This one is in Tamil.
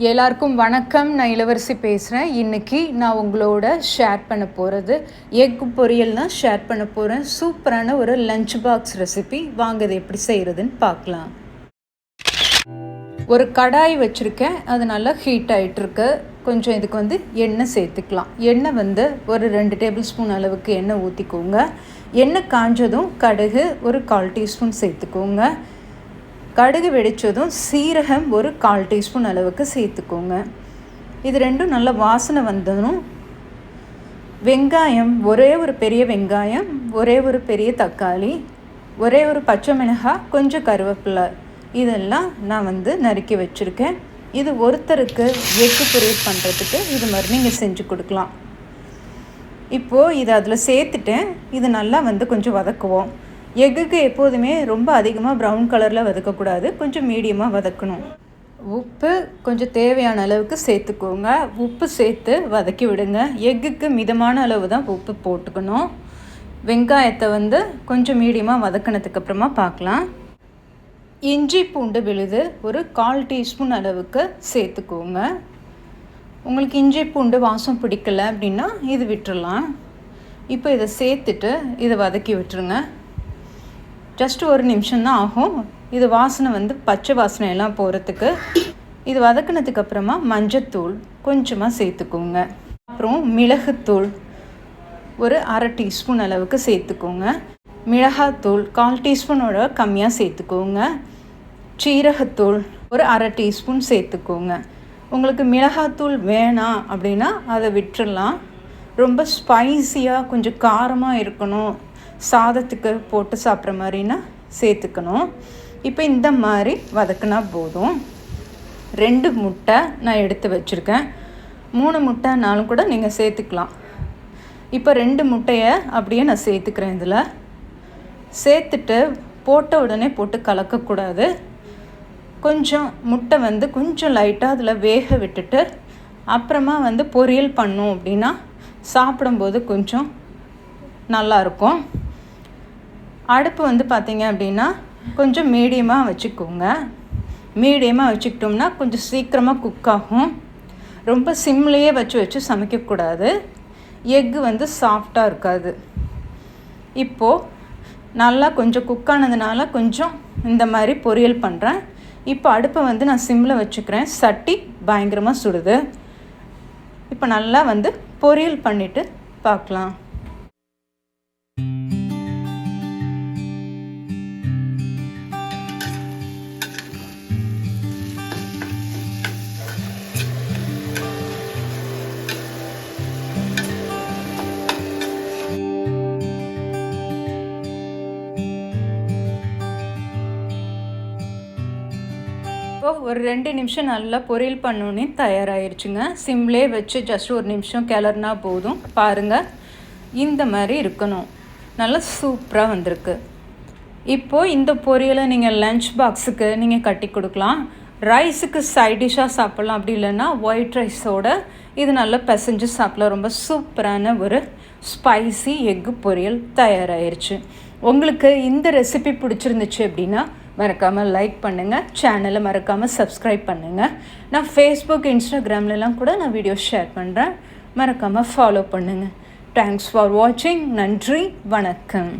எல்லாருக்கும் வணக்கம். நான் இளவரசி பேசுகிறேன் இன்றைக்கி நான் உங்களோட ஷேர் பண்ண போகிறது எக் பொரியல் தான் ஷேர் பண்ண போகிறேன் சூப்பரான ஒரு லஞ்ச் பாக்ஸ் ரெசிபி வாங்க எப்படி செய்கிறதுன்னு பார்க்கலாம். ஒரு கடாய் வச்சுருக்கேன். அது நல்லா ஹீட் ஆகிட்டுருக்கு கொஞ்சம் இதுக்கு வந்து எண்ணெய் சேர்த்துக்கலாம். எண்ணெய் வந்து ஒரு ரெண்டு டேபிள் ஸ்பூன் அளவுக்கு எண்ணெய் ஊற்றிக்கோங்க எண்ணெய் காஞ்சதும் கடுகு ஒரு கால் டீஸ்பூன் சேர்த்துக்கோங்க. கடுகு வெடித்ததும் சீரகம் ஒரு கால் டீஸ்பூன் அளவுக்கு சேர்த்துக்கோங்க. இது ரெண்டும் நல்ல வாசனை வந்ததும் வெங்காயம் ஒரே ஒரு பெரிய வெங்காயம் ஒரே ஒரு பெரிய தக்காளி ஒரே ஒரு பச்சை மிளகாய் கொஞ்சம் கருவேப்பிலை. இதெல்லாம் நான் வந்து நறுக்கி வச்சுருக்கேன். இது ஒருத்தருக்கு எக்கு பொரியல் பண்ணுறதுக்கு இது மாதிரி நீங்கள் செஞ்சு கொடுக்கலாம். இப்போது இதை அதில் சேர்த்துட்டேன். இது நல்லா வந்து கொஞ்சம் வதக்குவோம். எக்குக்கு எப்போதுமே ரொம்ப அதிகமாக ப்ரௌன் கலரில் வதக்கக்கூடாது. கொஞ்சம் மீடியமாக வதக்கணும். உப்பு கொஞ்சம் தேவையான அளவுக்கு சேர்த்துக்கோங்க. உப்பு சேர்த்து வதக்கி விடுங்க. எக்குக்கு மிதமான அளவு தான் உப்பு போட்டுக்கணும். வெங்காயத்தை வந்து கொஞ்சம் மீடியமாக வதக்கினதுக்கப்புறமா பார்க்கலாம். இஞ்சி பூண்டு விழுது ஒரு கால் டீஸ்பூன் அளவுக்கு சேர்த்துக்கோங்க. உங்களுக்கு இஞ்சி பூண்டு வாசம் பிடிக்கல அப்படின்னா இது விட்டுறலாம். இப்போ இதை சேர்த்துட்டு இதை வதக்கி விட்டுருங்க. ஜஸ்ட் ஒரு நிமிஷம் தான் ஆகும். இது வாசனை வந்து பச்சை வாசனை எல்லாம் போகிறதுக்கு இது வதக்கினதுக்கு அப்புறமா மஞ்சத்தூள் கொஞ்சமாக சேர்த்துக்கோங்க. அப்புறம் மிளகுத்தூள் ஒரு அரை டீஸ்பூன் அளவுக்கு சேர்த்துக்கோங்க. மிளகாத்தூள் கால் டீஸ்பூனோட கம்மியாக சேர்த்துக்கோங்க. சீரகத்தூள் ஒரு அரை டீஸ்பூன் சேர்த்துக்கோங்க. உங்களுக்கு மிளகாத்தூள் வேணாம் அப்படின்னா அதை விட்டுடலாம் ரொம்ப ஸ்பைஸியாக கொஞ்சம் காரமாக இருக்கணும். சாதத்துக்கு போட்டு சாப்பிட்ற மாதிரினா சேர்த்துக்கணும். இப்போ இந்த மாதிரி வதக்குனா போதும். ரெண்டு முட்டை நான் எடுத்து வச்சுருக்கேன். மூணு முட்டைனாலும் கூட நீங்கள் சேர்த்துக்கலாம். இப்போ ரெண்டு முட்டையை அப்படியே நான் சேர்த்துக்கிறேன் இதில். சேர்த்துட்டு போட்ட உடனே போட்டு கலக்கக்கூடாது. கொஞ்சம் முட்டை வந்து கொஞ்சம் லைட்டாக அதில் வேக விட்டுட்டு அப்புறமா வந்து பொரியல் பண்ணோம் அப்படின்னா சாப்பிடும்போது கொஞ்சம் நல்லாயிருக்கும் அடுப்பு வந்து பார்த்திங்க அப்படின்னா கொஞ்சம் மீடியமாக வச்சுக்கோங்க. மீடியமாக வச்சுக்கிட்டோம்னா கொஞ்சம் சீக்கிரமாக குக் ஆகும். ரொம்ப சிம்லேயே வச்சு வச்சு சமைக்கக்கூடாது. எக்கு வந்து சாஃப்டாக இருக்காது. இப்போது நல்லா கொஞ்சம் குக் ஆனதுனால கொஞ்சம் இந்த மாதிரி பொரியல் பண்ணுறேன் இப்போ அடுப்பை வந்து நான் சிம்மில் வச்சுக்கிறேன். சட்டி பயங்கரமாக சுடுது. இப்போ நல்லா வந்து பொரியல் பண்ணிவிட்டு பார்க்கலாம். இப்போ ஒரு ரெண்டு நிமிஷம் நல்லா பொரியல் பண்ணோன்னே தயாராகிருச்சுங்க சிம்லே வச்சு ஜஸ்ட் ஒரு நிமிஷம் கிளறுனா போதும். பாருங்கள் இந்த மாதிரி இருக்கணும். நல்லா சூப்பராக வந்திருக்கு. இப்போது இந்த பொரியலை நீங்கள் லஞ்ச் பாக்ஸுக்கு நீங்கள் கட்டி கொடுக்கலாம். ரைஸுக்கு சைட் டிஷ்ஷாக சாப்பிட்லாம். அப்படி இல்லைன்னா ஒயிட் ரைஸோட இது நல்லா பிசைஞ்சு சாப்பிட்லாம். ரொம்ப சூப்பரான ஒரு ஸ்பைசி எக்கு பொரியல் தயாராகிருச்சு உங்களுக்கு இந்த ரெசிபி பிடிச்சிருந்துச்சு அப்படின்னா மறக்காமல் லைக் பண்ணுங்கள் சேனலை மறக்காமல் சப்ஸ்கிரைப் பண்ணுங்கள் நான் ஃபேஸ்புக் இன்ஸ்டாகிராம்லலாம் கூட நான் வீடியோ ஷேர் பண்ணுறேன் மறக்காமல் ஃபாலோ பண்ணுங்கள் தேங்க்ஸ் ஃபார் வாட்சிங் நன்றி. வணக்கம்.